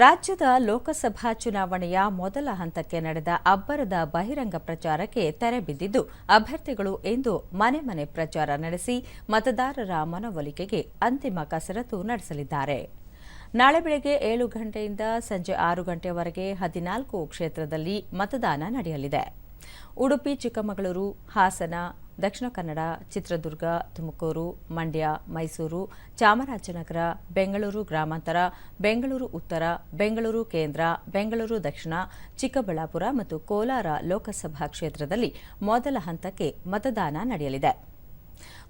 ರಾಜ್ಯದ ಲೋಕಸಭಾ ಚುನಾವಣೆಯ ಮೊದಲ ಹಂತಕ್ಕೆ ನಡೆದ ಅಬ್ಬರದ ಬಹಿರಂಗ ಪ್ರಚಾರಕ್ಕೆ ತೆರೆ ಬಿದ್ದಿದ್ದು, ಅಭ್ಯರ್ಥಿಗಳು ಇಂದು ಮನೆ ಮನೆ ಪ್ರಚಾರ ನಡೆಸಿ ಮತದಾರರ ಮನವೊಲಿಕೆಗೆ ಅಂತಿಮ ಕಸರತ್ತು ನಡೆಸಲಿದ್ದಾರೆ. ನಾಳೆ ಬೆಳಗ್ಗೆ ಏಳು ಗಂಟೆಯಿಂದ ಸಂಜೆ ಆರು ಗಂಟೆವರೆಗೆ ಹದಿನಾಲ್ಕು ಕ್ಷೇತ್ರದಲ್ಲಿ ಮತದಾನ ನಡೆಯಲಿದೆ. ಉಡುಪಿ, ಚಿಕ್ಕಮಗಳೂರು, ಹಾಸನ ದಕ್ಷಿಣ ಕನ್ನಡ, ಚಿತ್ರದುರ್ಗ, ತುಮಕೂರು, ಮಂಡ್ಯ, ಮೈಸೂರು, ಚಾಮರಾಜನಗರ, ಬೆಂಗಳೂರು ಗ್ರಾಮಾಂತರ, ಬೆಂಗಳೂರು ಉತ್ತರ, ಬೆಂಗಳೂರು ಕೇಂದ್ರ, ಬೆಂಗಳೂರು ದಕ್ಷಿಣ, ಚಿಕ್ಕಬಳ್ಳಾಪುರ ಮತ್ತು ಕೋಲಾರ ಲೋಕಸಭಾ ಕ್ಷೇತ್ರದಲ್ಲಿ ಮೊದಲ ಹಂತಕ್ಕೆ ಮತದಾನ ನಡೆಯಲಿದೆ.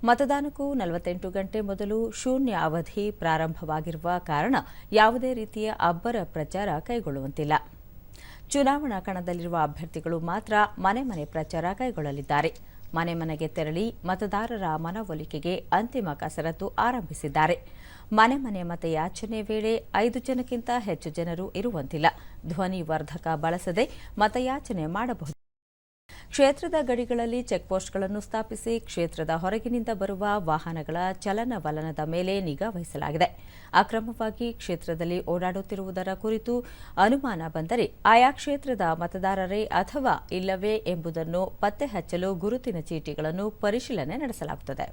ಮತದಾನಕ್ಕೂ ನಲವತ್ತೆಂಟು ಗಂಟೆ ಮೊದಲು ಶೂನ್ಯ ಅವಧಿ ಪ್ರಾರಂಭವಾಗಿರುವ ಕಾರಣ ಯಾವುದೇ ರೀತಿಯ ಅಬ್ಬರ ಪ್ರಚಾರ ಕೈಗೊಳ್ಳುವಂತಿಲ್ಲ. ಚುನಾವಣಾ ಕಣದಲ್ಲಿರುವ ಅಭ್ಯರ್ಥಿಗಳು ಮಾತ್ರ ಮನೆ ಮನೆ ಪ್ರಚಾರ ಕೈಗೊಳ್ಳಲಿದ್ದಾರೆ. ಮನೆ ಮನೆಗೆ ತೆರಳಿ ಮತದಾರರ ಮನವೊಲಿಕೆಗೆ ಅಂತಿಮ ಕಸರತ್ತು ಆರಂಭಿಸಿದ್ದಾರೆ. ಮನೆ ಮನೆ ಮತಯಾಚನೆ ವೇಳೆ ಐದು ಜನಕ್ಕಿಂತ ಹೆಚ್ಚು ಜನರು ಇರುವಂತಿಲ್ಲ. ಧ್ವನಿವರ್ಧಕ ಬಳಸದೆ ಮತಯಾಚನೆ ಮಾಡಬಹುದು. ಕ್ಷೇತ್ರದ ಗಡಿಗಳಲ್ಲಿ ಚೆಕ್ಪೋಸ್ಟ್ಗಳನ್ನು ಸ್ಥಾಪಿಸಿ ಕ್ಷೇತ್ರದ ಹೊರಗಿನಿಂದ ಬರುವ ವಾಹನಗಳ ಚಲನವಲನದ ಮೇಲೆ ನಿಗಾ ವಹಿಸಲಾಗಿದೆ. ಅಕ್ರಮವಾಗಿ ಕ್ಷೇತ್ರದಲ್ಲಿ ಓಡಾಡುತ್ತಿರುವುದರ ಕುರಿತು ಅನುಮಾನ ಬಂದರೆ ಆಯಾ ಕ್ಷೇತ್ರದ ಮತದಾರರೇ ಅಥವಾ ಇಲ್ಲವೇ ಎಂಬುದನ್ನು ಪತ್ತೆ ಹಚ್ಚಲು ಗುರುತಿನ ಚೀಟಿಗಳನ್ನು ಪರಿಶೀಲನೆ ನಡೆಸಲಾಗುತ್ತದೆ.